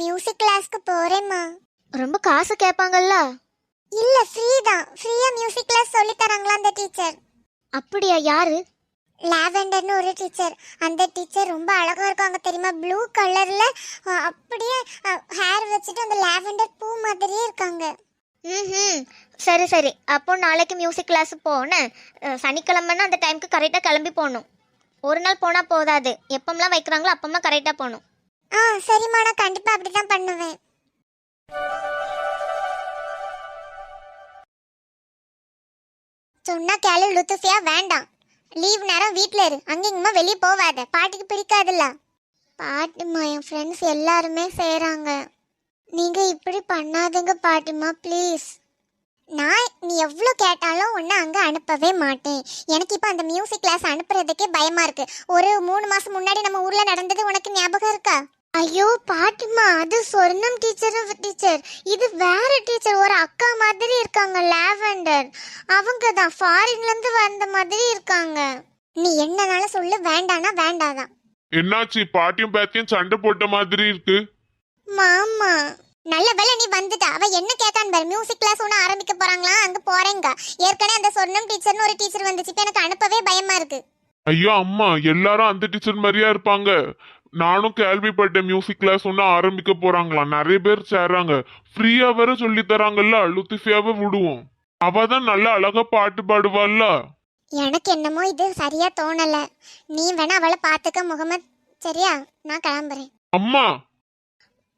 Music கிளாஸ்க்கு போறேம்மா. ரொம்ப காசு கேட்பாங்கல்ல இல்ல ஃப்ரீ தான். ஃப்ரீயா மியூசிக் கிளாஸ் சொல்லி தராங்களா அந்த டீச்சர் அப்படியா யாரு? லாவெண்டர்னு ஒரு டீச்சர் அந்த டீச்சர் ரொம்ப அழகா இருக்காங்க தெரியுமா? ப்ளூ கலர்ல அப்படியே ஹேர் வச்சுட்டு அந்த லாவெண்டர் பூ மாதிரியே இருக்காங்க. ம் சரி சரி. அப்போ நாளைக்கு மியூசிக் கிளாஸ் போனேன் சனிக்கிழமைன்னா அந்த டைம்க்கு கரெக்டாக கிளம்பி போகணும். ஒரு நாள் போனால் போதாது. எப்பம்லாம் வைக்கிறாங்களோ அப்பம்லாம் கரெக்டாக போகணும். ஆ சரிம்மா நான் கண்டிப்பா அப்படிதான் பண்ணுவேன். சொன்னா கேளு லுத்துஃபியா வேண்டாம். லீவ் நேரம் வீட்டில் இரு. அங்கிங்கமா வெளியே போவாத. பாட்டிக்கு பிடிக்காதுல்ல. பாட்டிம்மா என் ஃப்ரெண்ட்ஸ் எல்லாருமே செய்கிறாங்க நீங்கள் இப்படி பண்ணாதுங்க பாட்டிம்மா ப்ளீஸ் நான் நீ எவ்வளோ கேட்டாலும் ஒன்று அங்கே அனுப்பவே மாட்டேன். எனக்கு இப்போ அந்த மியூசிக் கிளாஸ் அனுப்புறதுக்கே பயமாக இருக்குது ஒரு மூணு மாதம் முன்னாடி நம்ம ஊரில் நடந்தது உனக்கு ஞாபகம் இருக்கா? ஐயோ பாட்டிமா அது சொர்ணம் டீச்சர் டீச்சர். இது வேற டீச்சர் ஒரு அக்கா மாதிரி இருக்காங்க லாவெண்டர். அவங்க தான் ஃபாரின்ல இருந்து வந்த மாதிரி இருக்காங்க. நீ என்னனாலும் சொல்லு வேண்டானா வேண்டாதான். என்னாச்சு பாட்டியும் பேத்தியும் சண்டை போட்ட மாதிரி இருக்கு? மாமா நல்ல வேளை நீ வந்துட்ட. அவ என்ன கேட்கான் பாரு மியூசிக் கிளாஸ் ஒன்று ஆரம்பிக்க போறாங்களா? அங்க போறேங்க. ஏற்கனவே அந்த சொர்ணம் டீச்சர்னு ஒரு டீச்சர் வந்துச்சு இப்போ எனக்கு அனுப்பவே பயமா இருக்கு. ஐயோ அம்மா எல்லாரும் அந்த டீச்சர் மாதிரியா இருப்பாங்க. நானும் கேள்விப்பட்டேன் மியூசிக் கிளாஸ் ஒன்று ஆரம்பிக்க போறாங்களாம். நிறைய பேர் சேர்றாங்க. ஃப்ரீயா வேற சொல்லி தராங்கல்ல லுத்திஃபியாவை விடுவோம். அவ தான் நல்ல அழகா பாட்டு பாடுவாள்ல. எனக்கு என்னமோ இது சரியா தோணல. நீ வேணா அவளை பார்த்துக்க முகமது. சரியா? நான் கிளம்புறேன். அம்மா!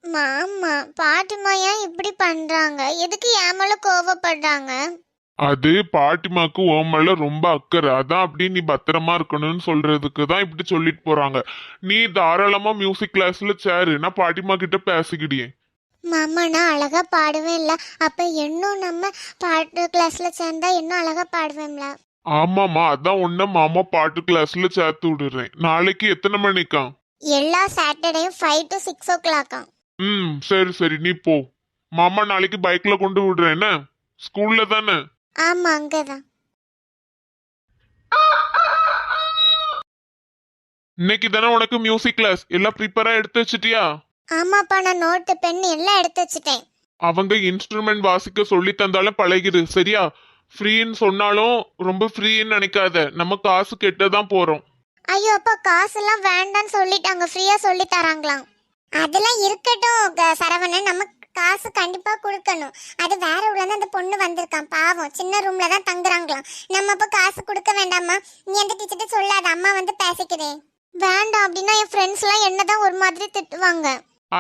மாமா பாட்டுமா ஏன் இப்படி பண்றாங்க. எதுக்கு ஏமல கோவப்படுறாங்க? அது பாட்டிமாக்கு ஓமல்ல ரொம்ப அக்கறை. அதான் அப்படி நீ பத்திரமா இருக்கணும்னு சொல்றதுக்கு தான் இப்படி சொல்லிட்டு போறாங்க. நீ தாராளமா மியூசிக் கிளாஸ்ல சேரு. நான் பாட்டிமா கிட்ட பேசிக்கிடியே. மாமா நான் அழகா பாடுவேன் இல்ல. அப்ப இன்னும் நம்ம பாட்டு கிளாஸ்ல சேர்ந்தா இன்னும் அழகா பாடுவேன்ல? ஆமாம்மா அதான் உன்ன மாமா பாட்டு கிளாஸ்ல சேர்த்து விடுறேன். நாளைக்கு எத்தனை மணிக்கா? எல்லா சாட்டர்டேயும் ஃபைவ் டு சிக்ஸ் ஓ கிளாக்கா ம் சரி சரி. நீ போ. மாமா நாளைக்கு பைக்ல கொண்டு விடுறேன். என்ன? ஸ்கூல்ல தானே? ஆமா அங்கதான். இன்னைக்கு தானே உனக்கு மியூசிக் கிளாஸ் எல்லாம் ப்ரிப்பரா எடுத்து வச்சிட்டியா? ஆமாப்பா நான் நோட்டு பென் எல்லாம் எடுத்து வச்சுட்டேன். அவங்க இன்ஸ்ட்ருமெண்ட் வாசிக்க சொல்லி தந்தாலும் பழகிடு சரியா? ஃப்ரீன்னு சொன்னாலும் ரொம்ப ஃப்ரீன்னு நினைக்காத. நம்ம காசு கெட்ட தான் போறோம். ஐயோ அப்பா காசெல்லாம் வேண்டான்னு சொல்லிட்டாங்க. ஃப்ரீயா சொல்லி தராங்களாம். அதெல்லாம் இருக்கட்டும் க- சரவணன். நம்ம காசு கண்டிப்பா கொடுக்கணும். அது வேற ஊர்ல இருந்து அந்த பொண்ணு வந்திருக்கான் பாவம் சின்ன ரூம்ல தான் தங்குறாங்களாம். நம்ம அப்ப காசு கொடுக்க வேண்டாமா? நீ அந்த டீச்சர்ட்ட சொல்லாத. அம்மா வந்து பேசிக்கிறேன் வேண்டாம் அப்படின்னா என் ஃப்ரெண்ட்ஸ் எல்லாம் என்னதான் ஒரு மாதிரி திட்டுவாங்க.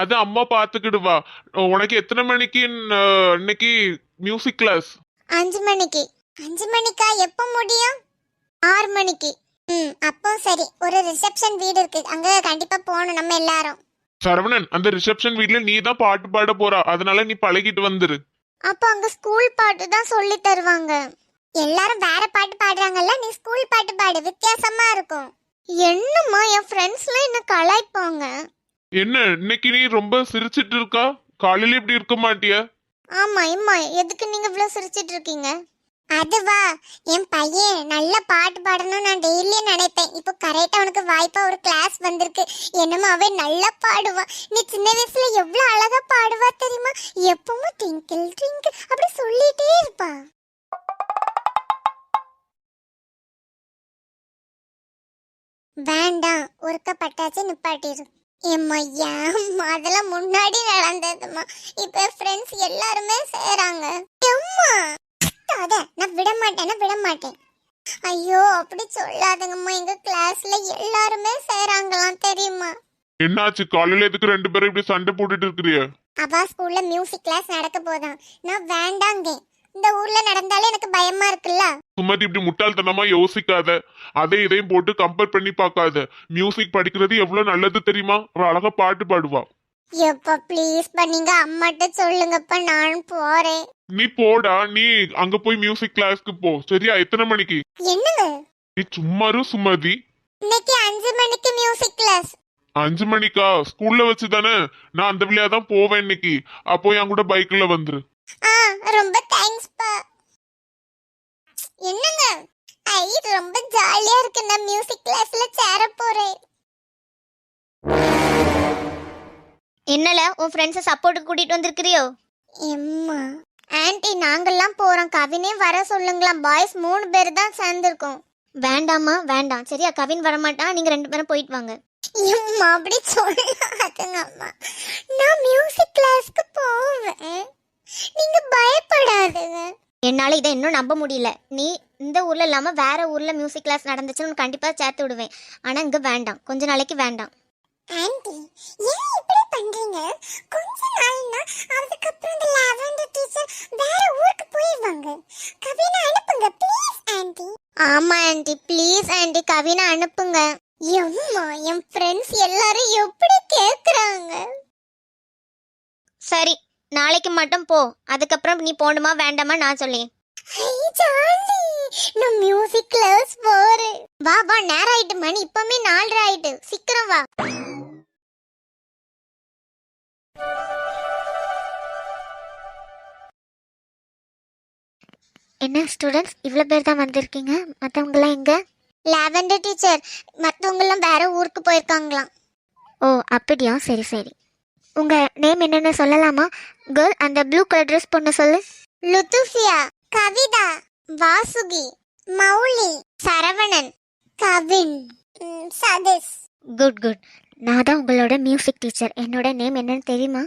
அது அம்மா பாத்துக்கிடுவா. உனக்கு எத்தனை மணிக்கு இன்னைக்கு மியூசிக் கிளாஸ் அஞ்சு மணிக்கு. அஞ்சு மணிக்கா? எப்போ முடியும்? ஆறு மணிக்கு. ம் அப்போ சரி. ஒரு ரிசப்ஷன் வீடு இருக்கு. அங்க கண்டிப்பா போகணும் நம்ம எல்லாரும். சரவணன் அந்த ரிசப்ஷன் வீட்ல நீ தான் பாட்டு பாட போறா. அதனால நீ பழகிட்டு வந்துரு. அப்போ அங்க ஸ்கூல் பாட்டு தான் சொல்லி தருவாங்க. எல்லாரும் வேற பாட்டு பாடுறாங்கல்ல நீ ஸ்கூல் பாட்டு பாடு. வித்தியாசமா இருக்கும். என்னம்மா என் ஃப்ரெண்ட்ஸ்லாம் என்ன கலாய்ப்பாங்க? என்ன இன்னைக்கு நீ ரொம்ப சிரிச்சிட்டு இருக்கா? காலையில இப்படி இருக்க மாட்டியா? ஆமா இம்மா எதுக்கு நீங்க இவ்வளவு சிரிச்சிட்டு இருக்கீங்க? அதுவா. என் பையன் நல்ல பாட்டு பாடணும்னு நான் டெய்லியும் நினைப்பேன் இப்போ கரெக்டாக அவனுக்கு வாய்ப்பாக ஒரு கிளாஸ் வந்திருக்கு. என்னமோ அவன் நல்லா பாடுவான் நீ சின்ன வயசுல எவ்வளோ அழகா பாடுவா தெரியுமா? எப்பவும் ட்ரிங்கிள் ட்ரிங்கிள் அப்படி சொல்லிட்டே இருப்பா. வேண்டாம் உருக்கப்பட்டாச்சு நிப்பாட்டிடு. ஏம்மா ஏம்மா அதெல்லாம் முன்னாடி நடந்ததுமா? இப்ப ஃப்ரெண்ட்ஸ் எல்லாருமே சேராங்க. எம்மா அத நான் விட மாட்டேன்னா விட மாட்டேன் ஐயோ அப்படி சொல்லாதங்கம்மா. எங்க கிளாஸ்ல எல்லாருமே சேராங்களாம் தெரியுமா? என்னாச்சு? காலையில எதுக்கு ரெண்டு பேரும் இப்படி சண்டை போட்டுட்டு இருக்கிறிய? அவா ஸ்கூல்ல மியூசிக் கிளாஸ் நடக்க போதான் நான் வேண்டாங்க. இந்த ஊர்ல நடந்தாலே எனக்கு பயமா இருக்குல்ல? சுமதி இப்படி முட்டாள்தனமா யோசிக்காத. அதை இதையும் போட்டு கம்பேர் பண்ணி பார்க்காத. மியூசிக் படிக்கிறது எவ்வளவு நல்லது தெரியுமா? அவ அழகா பாட்டு பாடுவா. எப்பா ப்ளீஸ் பண்ணீங்க அம்மாட்ட சொல்லுங்கப்பா நானும் போறேன். நீ போடா நீ அங்க போய் மியூசிக் கிளாஸ்க்கு போ. சரியா? எத்தனை மணிக்கு? என்னங்க? நீ சும்மாரு சுமதி இன்னைக்கு அஞ்சு மணிக்கு மியூசிக் கிளாஸ் அஞ்சு மணிக்கா? ஸ்கூல்ல வச்சு தானே நான் அந்த வழியா தான் போவேன் இன்னைக்கு. அப்போ என் கூட பைக்ல வந்துரு. ஆ என்னல உன் ஃப்ரெண்ட்ஸை சப்போர்ட்டுக்கு கூட்டிட்டு வந்திருக்கிறியோ? எம்மா. ஆன்ட்டி நாங்கெல்லாம் போறோம். கவினே வர சொல்லுங்களாம். பாய்ஸ் மூணு பேர் தான் சேர்ந்துருக்கோம். வேண்டாம்மா வேண்டாம். சரியா கவின் வரமாட்டான். நீங்க ரெண்டு பேரும் போயிட்டு வாங்க. எம்மா அப்படி சொல்லாதுங்க அம்மா நான் மியூசிக் கிளாஸ்க்கு போவேன். நீங்க பயப்படாதுங்க. என்னால இதை இன்னும் நம்ப முடியல. நீ இந்த ஊர்ல இல்லாம வேற ஊர்ல மியூசிக் கிளாஸ் நடந்துச்சுன்னு உனக்கு கண்டிப்பா சேர்த்து விடுவேன். ஆனா இங்க வேண்டாம். கொஞ்ச நாளைக்கு வேண்டாம். ஆன்ட்டி ஏன் இப்படி பண்றீங்க? கொஞ்ச நாள்னா அதுக்கப்புறம் இந்த லாவெண்டர் டீச்சர் வேற ஊருக்கு போயிடுவாங்க கவினை அனுப்புங்க ப்ளீஸ் ஆன்ட்டி ஆமா ஆன்ட்டி ப்ளீஸ் ஆன்ட்டி கவினை அனுப்புங்க. எம்மா என் ஃப்ரெண்ட்ஸ் எல்லாரும் எப்படி கேக்குறாங்க? சரி நாளைக்கு மட்டும் போ. அதுக்கப்புறம் நீ போகணுமா வேண்டாமா நான் ஜாலி நான் மியூசிக் கிளாஸ் போறேன். வா வா நேரம் ஆயிட்டு மணி. இப்பமே நாலரை ஆயிட்டு. சீக்கிரம் வா. என்ன ஸ்டூடெண்ட்ஸ் இவ்வளோ பேர் தான் வந்திருக்கீங்க. மற்றவங்களாம் எங்க? லாவெண்டர் டீச்சர் மத்தவங்க எல்லாம் வேற ஊருக்கு போயிருக்காங்களாம். ஓ அப்படியா? சரி சரி. உங்க நேம் என்னன்னு சொல்லலாமா? கேர்ள் அந்த ப்ளூ கலர் ட்ரெஸ் பொண்ணு சொல்லு. லுத்துஃபியா கவிதா வாசுகி மௌலி சரவணன் கவின் சதீஷ். குட் குட் நான் தான் உங்களோட மியூசிக் டீச்சர் என்னோட நேம் என்னன்னு தெரியுமா?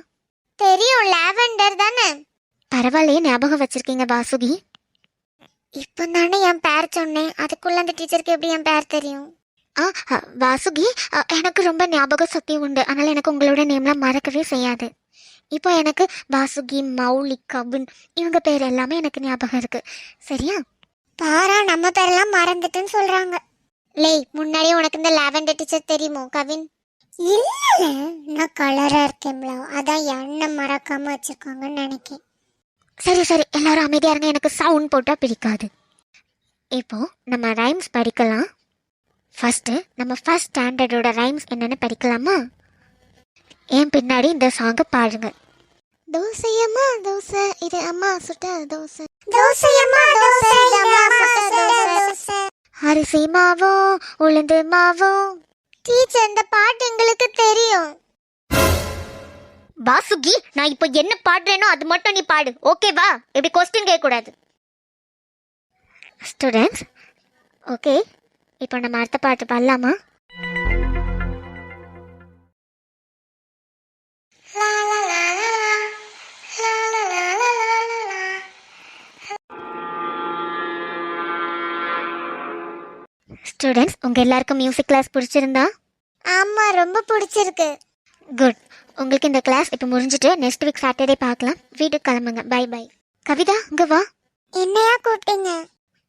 தெரியும் லாவெண்டர் தானே. பரவாயில்லையே ஞாபகம் வச்சிருக்கீங்க வாசுகி. இப்போ தானே என் பேர் சொன்னேன். அதுக்குள்ள அந்த டீச்சருக்கு எப்படி என் பேர் தெரியும்? ஆ வாசுகி எனக்கு ரொம்ப ஞாபக சக்தி உண்டு. அதனால எனக்கு உங்களோட நேம்லாம் மறக்கவே செய்யாது. இப்போ எனக்கு வாசுகி மௌலி கவின் இவங்க பேர் எல்லாமே எனக்கு ஞாபகம் இருக்கு. சரியா? பாரா நம்ம பேரெல்லாம் மறந்துட்டுன்னு சொல்றாங்க. லேய் முன்னாடியே உனக்கு இந்த லாவெண்டர் டீச்சர் தெரியுமோ கவின்? இல்ல நான் கலரா இருக்கேன்ல. அதான் என்ன மறக்காம வச்சிருக்காங்கன்னு நினைக்கிறேன் சரி சரி. எல்லாரும் அமைதியா இருங்க. எனக்கு சவுண்ட் போட்டா பிடிக்காது. இப்போ நம்ம ரைம்ஸ் படிக்கலாம். ஃபர்ஸ்ட் நம்ம ஃபர்ஸ்ட் ஸ்டாண்டர்டோட ரைம்ஸ் என்னன்னு படிக்கலாமா? என் பின்னாடி இந்த சாங்கை பாடுங்க. தோசையம்மா தோசை. இது அம்மா சுட்ட தோசை. தோசையம்மா தோசை. இது அம்மா சுட்ட தோசை. அரிசி மாவோ உளுந்து மாவோ? டீச்சர் இந்த பாட்டு எங்களுக்கு தெரியும். வாசுகி நான் இப்போ என்ன பாடுறேனோ அது மட்டும் நீ பாடு. ஓகேவா இப்படி கொஸ்டின் கேட்கக்கூடாது. ஸ்டூடெண்ட்ஸ் ஓகே இப்போ நம்ம அடுத்த பாட்டு பாடலாமா? ஸ்டூடெண்ட்ஸ் உங்கள் எல்லாருக்கும் மியூசிக் கிளாஸ் பிடிச்சிருந்தா? ஆமாம் ரொம்ப பிடிச்சிருக்கு. குட் உங்களுக்கு இந்த கிளாஸ் இப்போ முடிஞ்சிட்டு நெக்ஸ்ட் வீக் சாட்டர்டே பார்க்கலாம். வீட்டுக்கு கிளம்புங்க. பை பை கவிதா இங்கே வா. என்னையா கூப்பிட்டீங்க?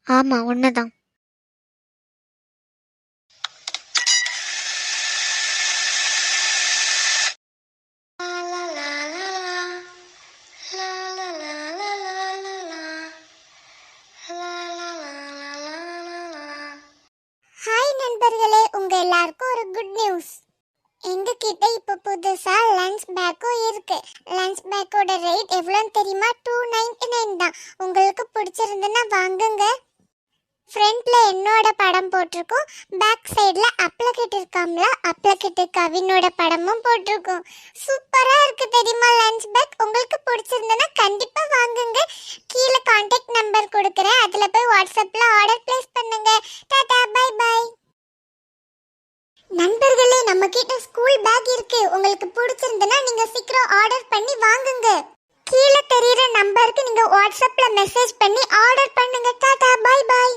ஆமாம் ஒன்று தான் ஹாய் நண்பர்களே உங்க எல்லாருக்கும் ஒரு குட் நியூஸ் எங்க கிட்ட இப்ப லன்ச் பேக்கும் இருக்கு. லன்ச் பேக்கோட ரேட் எவ்வளோன்னு தெரியுமா? டூ நைன்டி நைன் தான். உங்களுக்கு பிடிச்சிருந்துன்னா வாங்குங்க. ஃப்ரண்ட்ல என்னோட படம் போட்டிருக்கோம். பேக் சைடில் அப்ளகிட் இருக்காம்ல அப்ளகிட் கவினோட படமும் போட்டிருக்கோம். சூப்பராக இருக்கு தெரியுமா லன்ச் பேக் உங்களுக்கு பிடிச்சிருந்ததுன்னா கண்டிப்பாக வாங்குங்க. கீழே காண்டாக்ட் நம்பர் கொடுக்குறேன். அதில் போய் வாட்ஸ்அப்பில் ஆர்டர் பிளேஸ் பண்ணுங்கள் நண்பர்களே நம்ம கிட்ட ஸ்கூல் பேக் இருக்கு. உங்களுக்கு பிடிச்சிருந்தனா நீங்க சீக்கிரம் ஆர்டர் பண்ணி வாங்குங்க. கீழே தெரியுற நம்பருக்கு நீங்க வாட்ஸ்அப்ல மெசேஜ் பண்ணி ஆர்டர் பண்ணுங்க. Tata bye by